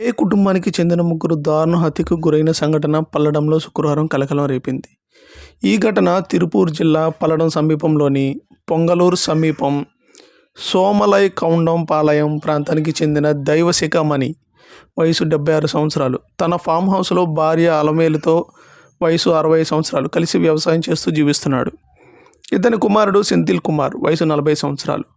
ఏ కుటుంబానికి చెందిన ముగ్గురు దారుణ హత్యకు గురైన సంఘటన పల్లడంలో శుక్రవారం కలకలం రేపింది. ఈ ఘటన తిరుపూర్ జిల్లా పల్లడం సమీపంలోని పొంగలూరు సమీపం సోమలై కౌండం పాలయం ప్రాంతానికి చెందిన దైవశిఖమణి వయసు డెబ్బై ఆరు సంవత్సరాలు. తన ఫామ్ హౌస్లో భార్య అలమేలుతో వయసు అరవై సంవత్సరాలు. కలిసి వ్యవసాయం చేస్తూ జీవిస్తున్నాడు. ఇతని కుమారుడు సెంథిల్ కుమార్ వయసు నలభై సంవత్సరాలు.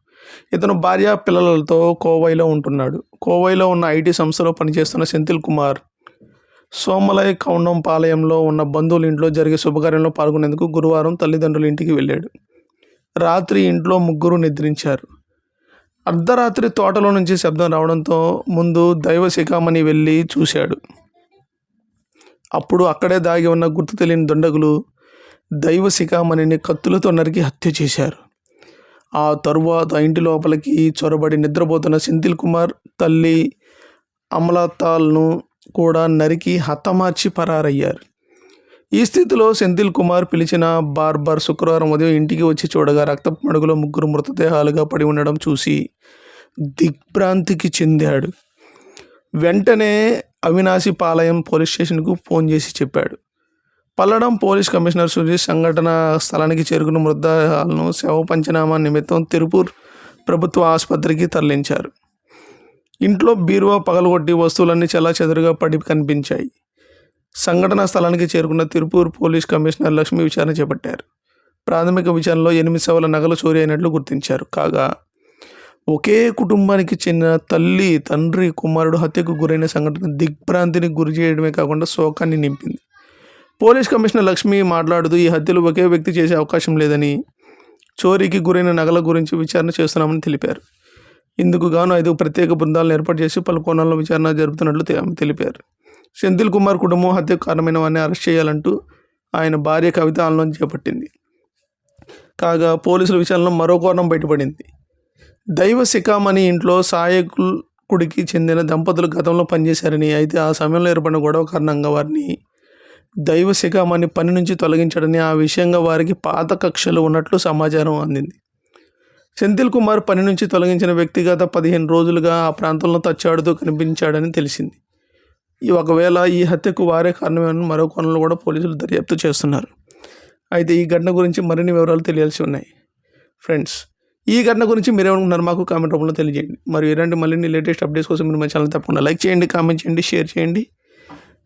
ఇతను భార్య పిల్లలతో కోవైలో ఉంటున్నాడు. కోవైలో ఉన్న ఐటీ సంస్థలో పనిచేస్తున్న సెంథిల్ కుమార్. సోమలయ కౌండం పాలయంలో ఉన్న బంధువుల ఇంట్లో జరిగే శుభకార్యంలో పాల్గొనేందుకు గురువారం తల్లిదండ్రుల ఇంటికి వెళ్ళాడు. రాత్రి ఇంట్లో ముగ్గురు నిద్రించారు. అర్ధరాత్రి తోటలో నుంచి శబ్దం రావడంతో ముందు దైవ శిఖామణి వెళ్ళి చూశాడు. అప్పుడు అక్కడే దాగి ఉన్న గుర్తు తెలియని దుండగులు దైవ శిఖామణిని కత్తులతో నరికి హత్య చేశారు. ఆ తరువాత ఇంటి లోపలికి చొరబడి నిద్రపోతున్న సెంథిల్ కుమార్ తల్లి అమలతాల్ను కూడా నరికి హతమార్చి పరారయ్యారు. ఈ స్థితిలో సెంథిల్ కుమార్ పిలిచిన బార్బర్ శుక్రవారం ఉదయం ఇంటికి వచ్చి చూడగా రక్తపు మడుగులో ముగ్గురు మృతదేహాలుగా పడి ఉండడం చూసి దిగ్భ్రాంతికి చెందాడు. వెంటనే అవినాశి పాలయం పోలీస్ స్టేషన్కు ఫోన్ చేసి చెప్పాడు. పల్లడం పోలీస్ కమిషనర్ సురేష్ సంఘటన స్థలానికి చేరుకున్న మృతదేహాలను శవ పంచనామా నిమిత్తం తిరుపూర్ ప్రభుత్వ ఆసుపత్రికి తరలించారు. ఇంట్లో బీరువా పగలగొట్టి వస్తువులన్నీ చెల్లా చెదురుగా పడి కనిపించాయి. సంఘటన స్థలానికి చేరుకున్న తిరుపూర్ పోలీస్ కమిషనర్ లక్ష్మి విచారణ చేపట్టారు. ప్రాథమిక విచారణలో ఎనిమిది సవల నగలు చోరీ అయినట్లు గుర్తించారు. కాగా ఒకే కుటుంబానికి చెందిన తల్లి తండ్రి కుమారుడు హత్యకు గురైన సంఘటన దిగ్భ్రాంతిని గురి చేయడమే కాకుండా శోకాన్ని నింపింది. పోలీస్ కమిషనర్ లక్ష్మి మాట్లాడుతూ ఈ హత్యలు ఒకే వ్యక్తి చేసే అవకాశం లేదని చోరీకి గురైన నగల గురించి విచారణ చేస్తున్నామని తెలిపారు. ఇందుకు గాను ఐదు ప్రత్యేక బృందాలను ఏర్పాటు చేసి పలు కోణాల్లో విచారణ జరుపుతున్నట్లు తె- ఆమె తెలిపారు. సెంథిల్ కుమార్ కుటుంబం హత్యకు కారణమైన వారిని అరెస్ట్ చేయాలంటూ ఆయన భార్య కవిత ఆందోళన చేపట్టింది. కాగా పోలీసుల విచారణలో మరో కోణం బయటపడింది. దైవ శిఖామణి ఇంట్లో సాయకుడికి చెందిన దంపతులు గతంలో పనిచేశారని అయితే ఆ సమయంలో ఏర్పడిన గొడవ కారణంగా వారిని దైవ శిఖామణి పని నుంచి తొలగించడని ఆ విషయంగా వారికి పాత కక్షలు ఉన్నట్లు సమాచారం అందింది. సెంథిల్ కుమార్ పని నుంచి తొలగించిన వ్యక్తిగత పదిహేను రోజులుగా ఆ ప్రాంతంలో తచ్చాడుతూ కనిపించాడని తెలిసింది. ఈ ఒకవేళ ఈ హత్యకు వారే కారణమేమని మరో కోణంలో కూడా పోలీసులు దర్యాప్తు చేస్తున్నారు. అయితే ఈ ఘటన గురించి మరిన్ని వివరాలు తెలియాల్సి ఉన్నాయి. ఫ్రెండ్స్ ఈ ఘటన గురించి మీరేమనుకుంటున్నారు మాకు కామెంట్ రూపంలో తెలియజేయండి. మరియు ఇలాంటి మళ్ళీ లేటెస్ట్ అప్డేట్స్ కోసం మీరు మా ఛానల్ తప్పకుండా లైక్ చేయండి కామెంట్ చేయండి షేర్ చేయండి.